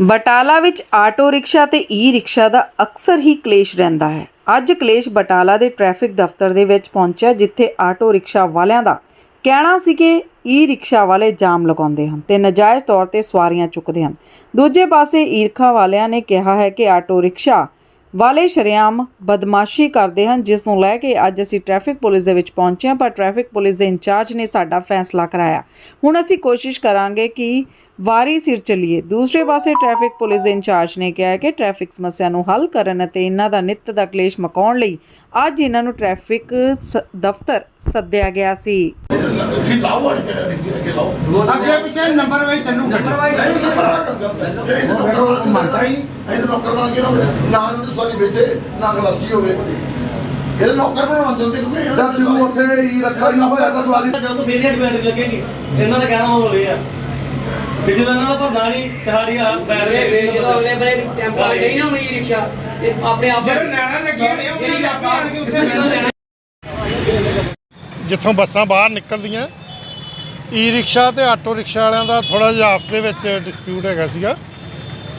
ਬਟਾਲਾ ਵਿੱਚ auto rickshaw ਤੇ ਈ rickshaw ਦਾ ਅਕਸਰ ਹੀ ਕਲੇਸ਼ ਰਹਿੰਦਾ ਹੈ। ਅੱਜ ਕਲੇਸ਼ ਬਟਾਲਾ ਦੇ ਟ੍ਰੈਫਿਕ ਦਫ਼ਤਰ ਦੇ ਵਿੱਚ ਪਹੁੰਚਿਆ, ਜਿੱਥੇ ਆਟੋ ਰਿਕਸ਼ਾ ਵਾਲਿਆਂ ਦਾ ਕਹਿਣਾ ਸੀ ਕਿ ਈ ਰਿਕਸ਼ਾ ਵਾਲੇ ਜਾਮ ਲਗਾਉਂਦੇ ਹਨ ਤੇ ਨਜਾਇਜ਼ ਤੌਰ ਤੇ ਸਵਾਰੀਆਂ ਚੁੱਕਦੇ ਹਨ। ਦੂਜੇ ਪਾਸੇ ਈਰਖਾ ਵਾਲਿਆਂ ਨੇ ਕਿਹਾ ਹੈ ਕਿ ਆਟੋ ਰਿਕਸ਼ਾ ਵਾਲੇ ਸ਼ਰੇਆਮ ਬਦਮਾਸ਼ੀ ਕਰਦੇ ਹਨ, ਜਿਸ ਨੂੰ ਲੈ ਕੇ ਅੱਜ ਅਸੀਂ ਟ੍ਰੈਫਿਕ ਪੁਲਿਸ ਦੇ ਵਿੱਚ ਪਹੁੰਚੇ ਹਾਂ, ਪਰ ਟ੍ਰੈਫਿਕ ਪੁਲਿਸ ਦੇ ਇੰਚਾਰਜ ਨੇ ਸਾਡਾ ਫੈਸਲਾ ਕਰਾਇਆ। ਹੁਣ ਅਸੀਂ ਕੋਸ਼ਿਸ਼ ਕਰਾਂਗੇ ਕਿ ਵਾਰੀ ਸਿਰ ਚੱਲੀਏ। ਦੂਸਰੇ ਪਾਸੇ ਟ੍ਰੈਫਿਕ ਪੁਲਿਸ ਦੇ ਇੰਚਾਰਜ ਨੇ ਕਿਹਾ ਕਿ ਟ੍ਰੈਫਿਕ ਸਮੱਸਿਆ ਨੂੰ ਹੱਲ ਕਰਨ ਅਤੇ ਇਹਨਾਂ ਦਾ ਨਿੱਤ ਦਾ ਕਲੇਸ਼ ਮਕਾਉਣ ਲਈ ਅੱਜ ਇਹਨਾਂ ਨੂੰ ਟ੍ਰੈਫਿਕ ਸ- ਦਫ਼ਤਰ ਸੱਦਿਆ ਗਿਆ ਸੀ। ਅੱਗੇ ਲਾਓ ਅੱਗੇ ਅੱਗੇ ਲਾਓ। ਅੱਗੇ ਪਿੱਛੇ ਨੰਬਰ ਵਾਈ ਚੱਲੂ ਨੰਬਰ ਵਾਈ ਨਹੀਂ ਨੰਬਰ ਵਾਲਾ ਕੰਮ ਕਰਦਾ ਇਹ ਤਾਂ ਨੌਕਰ ਮੰਨਦਾ ਹੀ ਇਹ ਤਾਂ ਨੌਕਰ ਬਣ ਕੇ ਨਾ ਨਾ ਨੂੰ ਸਵਾਰੀ ਬੈਠੇ ਨਾ ਗਲਾਸੀ ਹੋਵੇ। ਇਹ ਨੌਕਰ ਬਣਾਉਣ ਦਿੰਦੇ ਕਿਉਂਕਿ ਇਹਦਾ ਜਦ ਤੂੰ ਉੱਥੇ ਹੀ ਰੱਖਾ ਹੀ ਨਾ ਹੋਇਆ ਤਾਂ ਸਵਾਰੀ ਜਦੋਂ ਤੋਂ ਮੇਰੀ ਬੈਟਰੀ ਲੱਗੇਗੀ ਇਹਨਾਂ ਦਾ ਕਹਿਣਾ ਮਤਲਬ ਇਹ ਆ ਕਿ ਜਦੋਂ ਇਹਨਾਂ ਦਾ ਭਰਨਾ ਨਹੀਂ ਤੁਹਾਡੀ ਆ ਅਗਲੇ ਜਦੋਂ ਅਗਲੇ ਬਰੇ ਟੈਂਪੋ ਨਹੀਂ ਨਾ ਹੋਣੀ ਰਿਕਸ਼ਾ ਤੇ ਆਪਣੇ ਆਪ ਜਿਹੜੇ ਲੈਣਾ ਲੱਗੇ ਉਹਨਾਂ ਦੇ ਆਪੇ ਆਣ ਕੇ ਉੱਥੇ ਜਦੋਂ ਜਿੱਥੋਂ ਬੱਸਾਂ ਬਾਹਰ ਨਿਕਲਦੀਆਂ ਈ ਰਿਕਸ਼ਾ ਤੇ ਆਟੋ ਰਿਕਸ਼ਾ ਵਾਲਿਆਂ ਦਾ ਥੋੜਾ ਜਿਹਾ ਆਪਸ ਦੇ ਵਿੱਚ ਡਿਸਪਿਊਟ ਹੈਗਾ ਸੀਗਾ।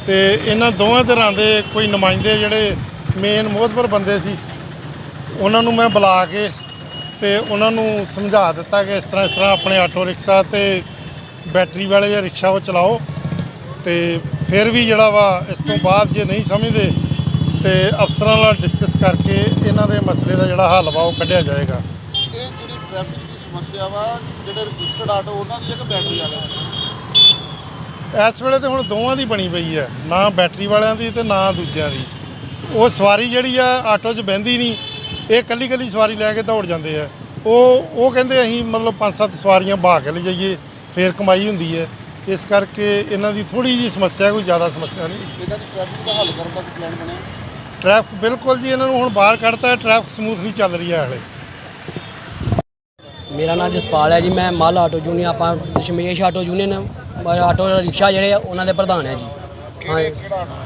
ਤੇ ਇਹਨਾਂ ਦੋਵਾਂ ਤਰ੍ਹਾਂ ਦੇ ਕੋਈ ਨੁਮਾਇੰਦੇ ਜਿਹੜੇ ਮੇਨ ਮੋਹਤਬਰ ਬੰਦੇ ਸੀ, ਉਹਨਾਂ ਨੂੰ ਮੈਂ ਬੁਲਾ ਕੇ ਤੇ ਉਹਨਾਂ ਨੂੰ ਸਮਝਾ ਦਿੱਤਾ ਕਿ ਇਸ ਤਰ੍ਹਾਂ ਇਸ ਤਰ੍ਹਾਂ ਆਪਣੇ ਆਟੋ ਰਿਕਸ਼ਾ ਤੇ ਬੈਟਰੀ ਵਾਲੇ ਜਾਂ ਰਿਕਸ਼ਾ ਉਹ ਚਲਾਓ ਤੇ ਫਿਰ ਵੀ ਜਿਹੜਾ ਵਾ ਇਸ ਤੋਂ ਬਾਅਦ ਜੇ ਨਹੀਂ ਸਮਝਦੇ ਤੇ ਅਫਸਰਾਂ ਨਾਲ ਡਿਸਕਸ ਕਰਕੇ ਇਹਨਾਂ ਦੇ ਮਸਲੇ ਦਾ ਜਿਹੜਾ ਹੱਲ ਵਾ ਉਹ ਕੱਢਿਆ ਜਾਏਗਾ ਇਹ ਜਿਹੜੀ ਟ੍ਰੈਫਿਕ ਦੀ ਸਮੱਸਿਆ ਵਾ ਜਿਹੜੇ ਰਜਿਸਟਰਡ ਆਟੋ ਉਹਨਾਂ ਦੀ ਇੱਕ ਬੈਟਰੀ ਵਾਲੇ ਇਸ ਵੇਲੇ ਤੇ ਹੁਣ ਦੋਵਾਂ ਦੀ ਬਣੀ ਪਈ ਹੈ ਨਾ ਬੈਟਰੀ ਵਾਲਿਆਂ ਦੀ ਤੇ ਨਾ ਦੂਜਿਆਂ ਦੀ। ਉਹ ਸਵਾਰੀ ਜਿਹੜੀ ਆ ਆਟੋ 'ਚ ਬਹਿੰਦੀ ਨਹੀਂ ਇਹ ਕੱਲੀ ਕੱਲੀ ਸਵਾਰੀ ਲੈ ਕੇ ਦੌੜ ਜਾਂਦੇ ਆ। ਉਹ ਉਹ ਕਹਿੰਦੇ ਅਸੀਂ ਮਤਲਬ ਪੰਜ ਸੱਤ ਸਵਾਰੀਆਂ ਬਹਾ ਕੇ ਲੈ ਜਾਈਏ ਫੇਰ ਕਮਾਈ ਹੁੰਦੀ ਹੈ ਇਸ ਕਰਕੇ ਇਹਨਾਂ ਦੀ ਥੋੜੀ ਜੀ ਸਮੱਸਿਆ ਕੋਈ ਜ਼ਿਆਦਾ ਸਮੱਸਿਆ ਨਹੀਂ। ਇਹਨਾਂ ਦੀ ਟ੍ਰੈਫਿਕ ਦਾ ਹੱਲ ਕਰਨ ਦਾ ਪਲਾਨ ਬਣਿਆ? ਟ੍ਰੈਫਿਕ ਬਿਲਕੁਲ ਜੀ ਇਹਨਾਂ ਨੂੰ ਹੁਣ ਬਾਹਰ ਕੱਢਤਾ ਟ੍ਰੈਫਿਕ ਸਮੂਥਲੀ ਚੱਲ ਰਹੀ ਹੈ ਹਲੇ। ਮੇਰਾ ਨਾਮ ਜਸਪਾਲ ਹੈ ਜੀ, ਮੈਂ ਮੱਲ ਆਟੋ ਯੂਨੀਅਨ, ਆਪਾਂ Dashmesh auto union auto rickshaw ਜਿਹੜੇ ਆ, ਉਹਨਾਂ ਦੇ ਪ੍ਰਧਾਨ ਹੈ ਜੀ। ਹਾਂ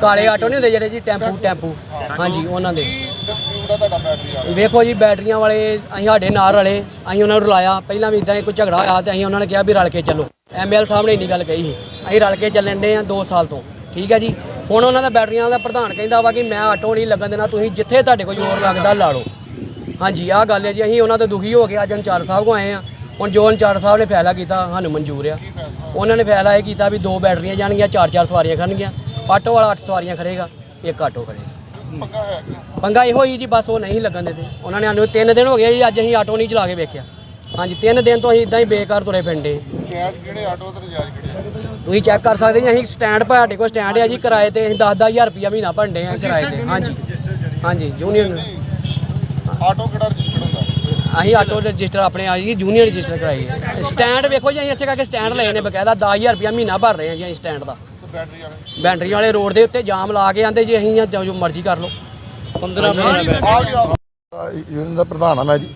ਕਾਲੇ ਆਟੋ ਨਹੀਂ ਹੁੰਦੇ ਜਿਹੜੇ ਜੀ, ਟੈਂਪੂ ਟੈਂਪੂ। ਹਾਂਜੀ ਉਹਨਾਂ ਦੇ। ਡਿਸਪਿਊਟ ਆ ਤੁਹਾਡਾ ਬੈਟਰੀ ਵਾਲਾ ਵੇਖੋ ਜੀ, ਬੈਟਰੀਆਂ ਵਾਲੇ, ਅਸੀਂ ਸਾਡੇ ਨਾਲ ਰਲੇ, ਅਸੀਂ ਉਹਨਾਂ ਨੂੰ ਰਲਾਇਆ। ਪਹਿਲਾਂ ਵੀ ਇਦਾਂ ਹੀ ਕੋਈ ਝਗੜਾ ਹੋਇਆ ਤੇ ਅਸੀਂ ਉਹਨਾਂ ਨੇ ਕਿਹਾ ਵੀ ਰਲ ਕੇ ਚੱਲੋ। ਐਮਐਲ ਸਾਹਿਬ ਨੇ ਇੰਨੀ ਗੱਲ ਕਹੀ ਸੀ। ਅਸੀਂ ਰਲ ਕੇ ਚੱਲਣ ਦੇ ਆ 2 ਸਾਲ ਤੋਂ। ਠੀਕ ਹੈ ਜੀ? ਹੁਣ ਉਹਨਾਂ ਦਾ ਬੈਟਰੀਆਂ ਦਾ ਪ੍ਰਧਾਨ ਕਹਿੰਦਾ ਵਾ ਕਿ ਮੈਂ ਆਟੋ ਨਹੀਂ ਲੱਗਣ ਦੇਣਾ, ਤੁਸੀਂ ਜਿੱਥੇ ਤੁਹਾਡੇ ਕੋਲ ਜ਼ੋਰ ਲੱਗਦਾ, ਲਾ ਲਓ। ਹਾਂਜੀ ਆਹ ਗੱਲ ਹੈ ਜੀ ਅਸੀਂ ਉਹਨਾਂ ਤੋਂ ਦੁਖੀ ਹੋ ਕੇ ਅੱਜ ਅੰਚਾਰ ਸਾਹਿਬ ਕੋ ਆਏ ਆ ਹੁਣ ਜੋ ਅੰਚਾਰ ਸਾਹਿਬ ਨੇ ਫੈਸਲਾ ਕੀਤਾ ਸਾਨੂੰ ਮਨਜ਼ੂਰ ਆ। ਉਹਨਾਂ ਨੇ ਫੈਸਲਾ ਇਹ ਕੀਤਾ ਵੀ ਦੋ ਬੈਟਰੀਆਂ ਜਾਣਗੀਆਂ ਚਾਰ ਚਾਰ ਸਵਾਰੀਆਂ ਖੜਨਗੀਆਂ। ਆਟੋ ਵਾਲਾ 8 ਸਵਾਰੀਆਂ ਖੜੇਗਾ ਇੱਕ ਆਟੋ ਖੜੇਗਾ। ਪੰਗਾ ਹੈ ਕਿ ਪੰਗਾ ਇਹੋ ਹੀ ਜੀ ਬਸ ਉਹ ਨਹੀਂ ਲੱਗਣ ਦਿੰਦੇ ਉਹਨਾਂ ਨੇ ਸਾਨੂੰ ਤਿੰਨ ਦਿਨ ਹੋ ਗਏ ਜੀ ਅੱਜ ਅਸੀਂ ਆਟੋ ਨਹੀਂ ਚਲਾ ਕੇ ਵੇਖਿਆ। ਹਾਂਜੀ ਤਿੰਨ ਦਿਨ ਤੋਂ ਅਸੀਂ ਇਦਾਂ ਹੀ ਬੇਕਾਰ ਤੁਰੇ ਫਿਰਦੇ। ਚੈਟ ਕਿਹੜੇ ਆਟੋ ਤੇ ਰਜਾਜ ਕਿਹੜੇ ਆ? ਤੁਸੀਂ ਚੈੱਕ ਕਰ ਸਕਦੇ ਜੀ ਅਸੀਂ ਸਟੈਂਡ ਪਰ ਸਾਡੇ ਕੋਲ ਸਟੈਂਡ ਹੈ ਜੀ ਕਿਰਾਏ ਤੇ ਅਸੀਂ 10-10000 ਰੁਪਇਆ ਮਹੀਨਾ ਭਰਦੇ ਆ ਕਿਰਾਏ ਤੇ। ਹਾਂਜੀ। ਹਾਂਜੀ ਯੂਨੀਅਨ ਆਟੋ ਕਿਹੜਾ ਰਜਿਸਟਰਡ ਹੁੰਦਾ? ਅਸੀਂ ਆਟੋ ਰਜਿਸਟਰ ਆਪਣੇ ਆ ਜੀ ਯੂਨੀਅਨ ਰਜਿਸਟਰ ਕਰਾਈ ਹੈ। ਸਟੈਂਡ ਵੇਖੋ ਜੀ ਅਸੀਂ ਇਸੇ ਕਰਕੇ ਸਟੈਂਡ ਲਏ ਨੇ ਬਕਾਇਦਾ 10000 ਰੁਪਇਆ ਮਹੀਨਾ ਭਰ ਰਹੇ ਹਾਂ ਜੀ ਅਸੀਂ ਸਟੈਂਡ ਦਾ। ਬੈਟਰੀ ਵਾਲੇ? ਬੈਟਰੀ ਵਾਲੇ ਰੋਡ ਦੇ ਉੱਤੇ ਜਾਮ ਲਾ ਕੇ ਆਂਦੇ ਜੀ ਅਸੀਂ ਜੋ ਜੋ ਮਰਜ਼ੀ ਕਰ ਲਓ। 15 ਆ ਗਿਆ। ਯੂਨੀਅਨ ਦਾ ਪ੍ਰਧਾਨ ਆ ਮੈਂ ਜੀ।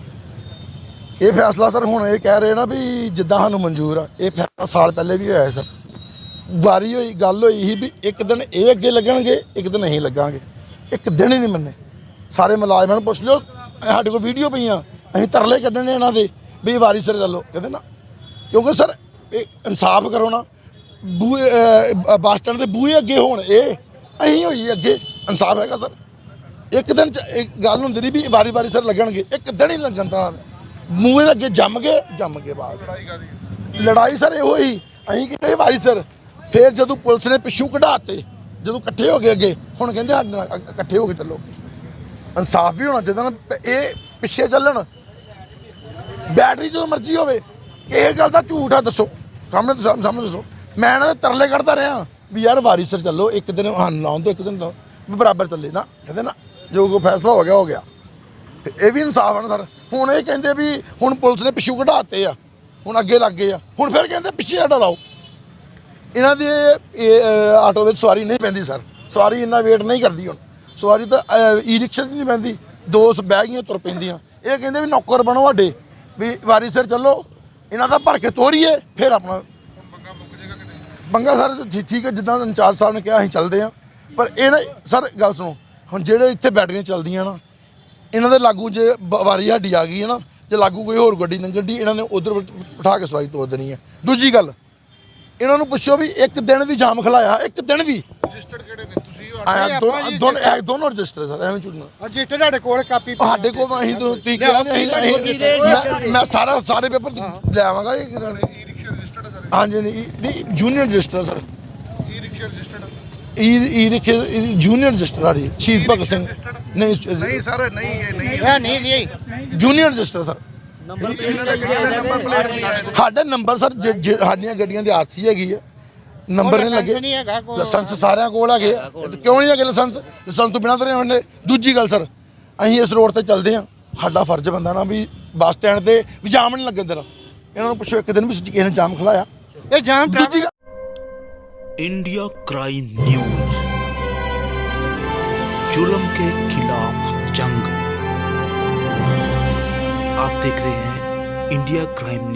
ਇਹ ਫੈਸਲਾ ਸਰ ਹੁਣ ਇਹ ਕਹਿ ਰਹੇ ਨਾ ਵੀ ਜਿੱਦਾਂ ਸਾਨੂੰ ਮਨਜ਼ੂਰ ਆ ਇਹ ਫੈਸਲਾ ਸਾਲ ਪਹਿਲੇ ਵੀ ਹੋਇਆ ਸਰ। ਵਾਰੀ ਹੋਈ ਗੱਲ ਹੋਈ ਸੀ ਵੀ ਇੱਕ ਦਿਨ ਇਹ ਅੱਗੇ ਲੱਗਣਗੇ ਇੱਕ ਦਿਨ ਅਸੀਂ ਲੱਗਾਂਗੇ। ਇੱਕ ਦਿਨ ਹੀ ਨਹੀਂ ਮੰਨੇ। ਸਾਰੇ ਮੁਲਾਜ਼ਮਾਂ ਨੂੰ ਪੁੱਛ ਲਿਓ ਸਾਡੇ ਕੋਲ ਵੀਡੀਓ ਪਈਆਂ। ਅਸੀਂ ਤਰਲੇ ਕੱਢਣੇ ਇਹਨਾਂ ਦੇ, ਵੀ ਵਾਰੀ ਸਿਰ ਚੱਲੋ। ਕਹਿੰਦੇ ਨਾ, ਕਿਉਂਕਿ ਸਰ, ਇਹ ਇਨਸਾਫ ਕਰੋ ਨਾ। ਬੂਹੇ ਬੱਸ ਸਟੈਂਡ ਦੇ ਬੂਹੇ ਅੱਗੇ ਹੋਣ, ਇਹ ਅਸੀਂ ਹੋਈ ਅੱਗੇ। ਇਨਸਾਫ ਹੈਗਾ ਸਰ। ਇੱਕ ਦਿਨ ਚ ਇੱਕ ਗੱਲ ਹੁੰਦੀ ਰਹੀ ਵੀ ਵਾਰੀ ਵਾਰੀ ਸਰ ਲੱਗਣਗੇ। ਇੱਕ ਦਿਨ ਹੀ ਲੱਗਣ ਤਾਂ ਮੂਹੇ ਦੇ ਅੱਗੇ ਜੰਮ ਗਏ ਜੰਮ ਗਏ ਬਾਸ। ਲੜਾਈ ਸਰ ਇਹੋ ਹੀ। ਅਸੀਂ ਕਿਤੇ ਵਾਰੀ ਸਰ। ਫਿਰ ਜਦੋਂ ਪੁਲਿਸ ਨੇ ਪਿੱਛੋਂ ਕਢਾਤੇ, ਜਦੋਂ ਇਕੱਠੇ ਹੋ ਗਏ ਅੱਗੇ, ਹੁਣ ਕਹਿੰਦੇ ਸਾਡੇ ਨਾਲ ਇਕੱਠੇ ਹੋ ਕੇ ਚੱਲੋ। ਇਨਸਾਫ ਵੀ ਹੋਣਾ ਚਾਹੀਦਾ ਨਾ ਇਹ ਪਿੱਛੇ ਚੱਲਣ। ਬੈਟਰੀ ਜਦੋਂ ਮਰਜ਼ੀ ਹੋਵੇ, ਇਹ ਗੱਲ ਦਾ ਝੂਠ ਆ, ਦੱਸੋ। ਸਾਹਮਣੇ ਸਾਹਮਣੇ ਦੱਸੋ। ਮੈਂ ਇਹਨਾਂ ਦੇ ਤਰਲੇ ਕੱਢਦਾ ਰਿਹਾ, ਵੀ ਯਾਰ ਵਾਰੀ ਸਿਰ ਚੱਲੋ, ਇੱਕ ਦਿਨ ਹਨ ਲਾਉਣ ਤੋਂ, ਇੱਕ ਦਿਨ ਲਾਓ ਵੀ ਬਰਾਬਰ ਚੱਲੇ। ਨਾ, ਕਹਿੰਦੇ ਨਾ, ਜੋ ਕੋ ਫੈਸਲਾ ਹੋ ਗਿਆ ਹੋ ਗਿਆ। ਤੇ ਇਹ ਵੀ ਇਨਸਾਫ ਆ ਨਾ ਸਰ। ਹੁਣ ਇਹ ਕਹਿੰਦੇ ਵੀ ਹੁਣ ਪੁਲਿਸ ਨੇ ਪਿੱਛੋਂ ਕਢਾਤੇ ਆ, ਹੁਣ ਅੱਗੇ ਲੱਗ ਗਏ ਆ। ਹੁਣ ਫਿਰ ਕਹਿੰਦੇ ਪਿੱਛੇ ਸਾਡਾ ਲਾਓ। ਇਹਨਾਂ ਦੇ ਆਟੋ ਵਿੱਚ ਸਵਾਰੀ ਨਹੀਂ ਪੈਂਦੀ ਸਰ। ਸਵਾਰੀ ਇੰਨਾ ਵੇਟ ਨਹੀਂ ਕਰਦੀ ਹੁਣ। ਸਵਾਰੀ ਤਾਂ ਈ ਰਿਕਸ਼ਾ 'ਚ ਨਹੀਂ ਪੈਂਦੀ। ਦੋ ਸ- ਬਹਿ ਗਈਆਂ, ਤੁਰ ਪੈਂਦੀਆਂ। ਇਹ ਕਹਿੰਦੇ ਵੀ ਨੌਕਰ ਬਣੋ ਸਾਡੇ। ਵੀ ਵਾਰੀ ਸਿਰ ਚੱਲੋ, ਇਹਨਾਂ ਦਾ ਭਰ ਕੇ ਤੋਰੀਏ, ਫਿਰ ਆਪਣਾ ਬੰਗਾ ਸਰ ਠੀਕ- ਹੈ, ਜਿੱਦਾਂ ਇੰਚਾਰਜ ਸਾਹਿਬ ਨੇ ਕਿਹਾ, ਅਸੀਂ ਚੱਲਦੇ ਆ ਪਰ ਇਹ ਨਾ, ਸਰ, ਗੱਲ ਸੁਣੋ। ਹੁਣ ਜਿਹੜੇ ਇੱਥੇ ਬੈਟਰੀਆਂ ਚੱਲਦੀਆਂ ਨਾ, ਇਹਨਾਂ ਦੇ ਲਾਗੂ ਜੇ ਵਾਰੀ ਸਾਡੀ ਆ ਗਈ ਹੈ ਨਾ, ਜੇ ਲਾਗੂ ਕੋਈ ਹੋਰ ਗੱਡੀ ਲੰਘਣ ਦੀ ਇਹਨਾਂ ਨੇ ਉਧਰ ਬਿਠਾ ਕੇ ਸਵਾਰੀ ਤੋਰ ਦੇਣੀ ਹੈ। ਦੂਜੀ ਗੱਲ, ਇਹਨਾਂ ਨੂੰ ਪੁੱਛੋ ਵੀ ਇੱਕ ਦਿਨ ਵੀ ਜਾਮ ਖਲਾਇਆ, ਇੱਕ ਦਿਨ ਵੀ। ਰਜਿਸਟਰਡ ਕਿਹੜੇ ਨੇ? ਆਇਆ ਦੋਨੋਂ ਦੋਨੋਂ ਇਹ ਦੋਨੋਂ ਰਜਿਸਟਰ ਸਰ ਐਵੇਂ ਝੂਠ ਨਾ। ਰਜਿਸਟਰ ਤੁਹਾਡੇ ਕੋਲ ਕਾਪੀ ਸਾਡੇ ਕੋਲ ਅਸੀਂ ਤੋਂ ਤੁਸੀਂ ਕਿਹਾ ਨਹੀਂ ਅਸੀਂ ਅਸੀਂ- ਮੈਂ- ਮੈਂ ਸਾਰਾ ਸਾਰੇ ਪੇਪਰ ਲੈ ਆਵਾਂਗਾ ਇਹ ਕਿਹੜਾ ਨੇ ਈ ਰਿਕਸ਼ਾ ਰਜਿਸਟਰਡ ਹੈ ਹਾਂਜੀ ਨਹੀਂ ਨਹੀਂ junior register sir. Sir e rickshaw registered e e ਰਿਖੇ junior register ਆ ਰਹੀ ਸ਼ਹੀਦ ਭਗਤ ਸਿੰਘ। ਨਹੀਂ ਨਹੀਂ ਸਰ ਨਹੀਂ ਇਹ ਨਹੀਂ ਇਹ ਨਹੀਂ ਨਹੀਂ ਜੂਨੀਅਰ ਰਜਿਸਟਰ ਸਰ। ਸਾਡੇ ਨੰਬਰ ਸਰ ਜ- ਜ- ਸਾਡੀਆਂ ਗੱਡੀਆਂ ਦੀ ਆਰਸੀ ਹੈਗੀ ਆ। ਨੰਬਰ ਨਹੀਂ ਲਾਇਸੈਂਸ ਲੱਗੇ ਨਹੀਂ ਹੈਗਾ ਕੋਲ। ਲਾਇਸੈਂਸ ਸਾਰਿਆਂ ਕੋਲ ਹੈਗੇ ਆ ਤੇ ਕਿਉਂ ਨਹੀਂ ਹੈਗੇ ਲਾਇਸੈਂਸ ਲਾਇਸੈਂਸ ਤੋਂ ਬਿਨਾਂ ਤਾਂ ਨਹੀਂ ਹੁੰਦੇ ਦੂਜੀ ਗੱਲ ਸਰ ਅਸੀਂ ਇਸ ਰੋਡ ਤੇ ਚੱਲਦੇ ਆ ਸਾਡਾ ਫਰਜ਼ ਬੰਦਾ ਨਾ ਵੀ ਬੱਸ ਸਟੈਂਡ ਤੇ ਵੀ ਜਾਮ ਨਹੀਂ ਲੱਗੇ ਤੇਰਾ ਇਹਨਾਂ ਨੂੰ ਪੁੱਛੋ ਇੱਕ ਦਿਨ ਵੀ ਕਿਸੇ ਨੇ ਜਾਮ ਖਲਾਇਆ ਇਹ ਜਾਮ ਦੂਜੀ ਗੱਲ इंडिया क्राइम न्यूज जुल्म के खिलाफ जंग आप देख रहे हैं इंडिया क्राइम न्यूज